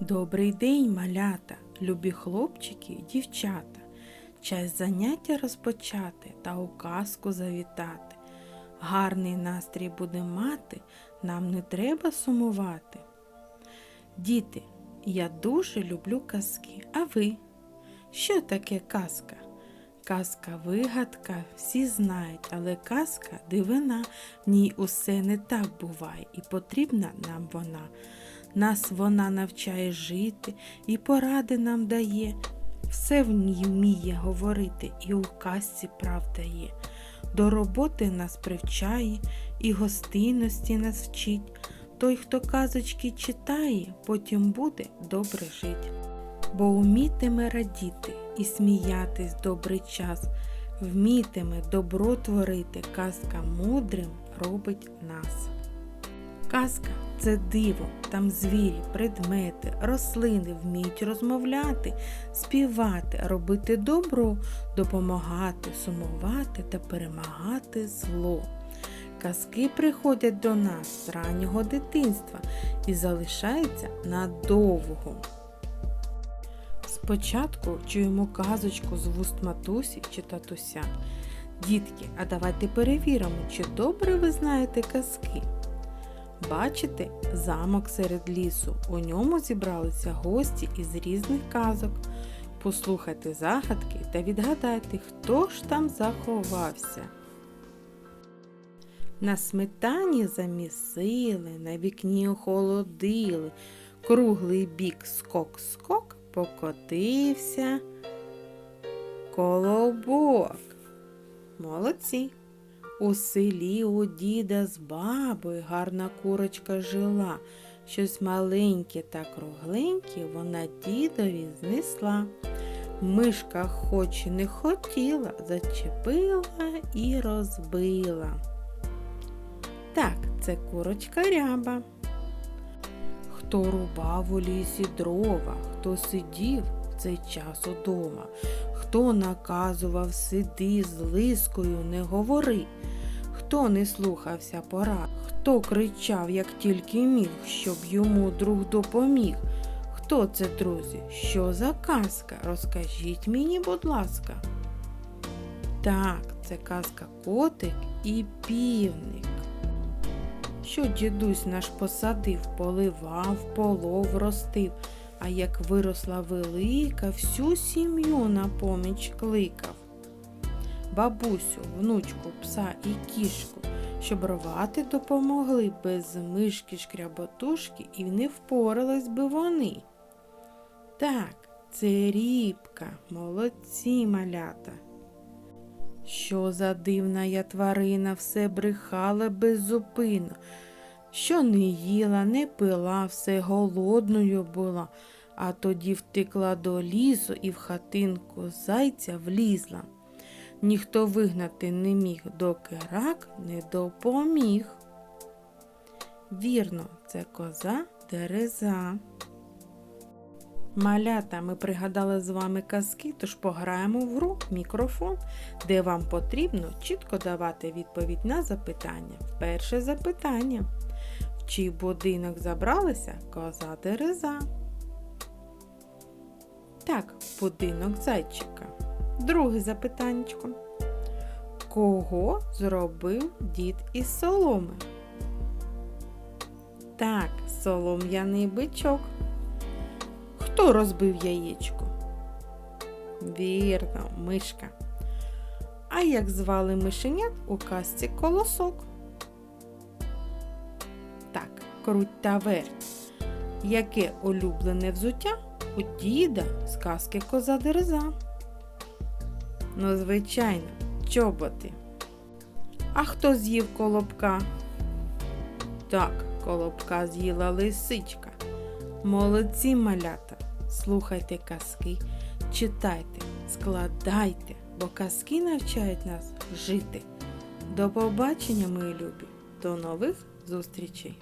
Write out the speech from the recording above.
Добрий день, малята, любі хлопчики і дівчата. Час заняття розпочати та у казку завітати. Гарний настрій буде мати, нам не треба сумувати. Діти, я дуже люблю казки, а ви? Що таке казка? Казка вигадка, всі знають, але казка дивина, в ній усе не так буває, і потрібна нам вона. Нас вона навчає жити і поради нам дає. Все в ній вміє говорити, і у казці правда є. До роботи нас привчає і гостинності нас вчить. Той, хто казочки читає, потім буде добре жить. Бо умітиме радіти і сміятись добрий час, вмітиме добро творити, казка мудрим робить нас. Казка це диво, там звірі, предмети, рослини вміють розмовляти, співати, робити добро, допомагати, сумувати та перемагати зло. Казки приходять до нас з раннього дитинства і залишаються надовго. Спочатку чуємо казочку з вуст матусі чи татуся. Дітки, а давайте перевіримо, чи добре ви знаєте казки. Бачите замок серед лісу. У ньому зібралися гості із різних казок. Послухайте загадки та відгадайте, хто ж там заховався. На сметані замісили, на вікні охолодили, круглий бік скок-скок покотився. Колобок. Молодці. У селі у діда з бабою гарна курочка жила. Щось маленьке та кругленьке вона дідові знесла. Мишка хоч і не хотіла, зачепила і розбила. Так, це курочка ряба. Хто рубав у лісі дрова, хто сидів в цей час удома, хто наказував сиди з лискою не говори, хто не слухався порад, хто кричав, як тільки міг, щоб йому друг допоміг. Хто це, друзі? Що за казка? Розкажіть мені, будь ласка. Так, це казка котик і півник. Що дідусь наш посадив, поливав, полов, ростив, а як виросла велика, всю сім'ю на поміч кликав. Бабусю, внучку, пса і кішку, щоб рвати допомогли без мишки шкряботушки і не впорались би вони. Так, це рібка, молодці малята. Що за дивна я тварина все брехала беззупинно, що не їла, не пила, все голодною була, а тоді втекла до лісу і в хатинку зайця влізла. Ніхто вигнати не міг, доки рак не допоміг. Вірно, це коза дереза. Малята, ми пригадали з вами казки, тож пограємо в гру мікрофон, де вам потрібно чітко давати відповідь на запитання. Перше запитання. В чий будинок забралася коза дереза? Так, будинок зайчика. Друге запитаннячко. Кого зробив дід із соломи? Так, солом'яний бичок. Хто розбив яєчко? Вірно, мишка. А як звали мишенят у казці колосок? Так, круть та верть. Яке улюблене взуття у діда з казки коза дереза? Ну, звичайно, чоботи. А хто з'їв колобка? Так, колобка з'їла лисичка. Молодці малята, слухайте казки, читайте, складайте, бо казки навчають нас жити. До побачення, мої любі, до нових зустрічей!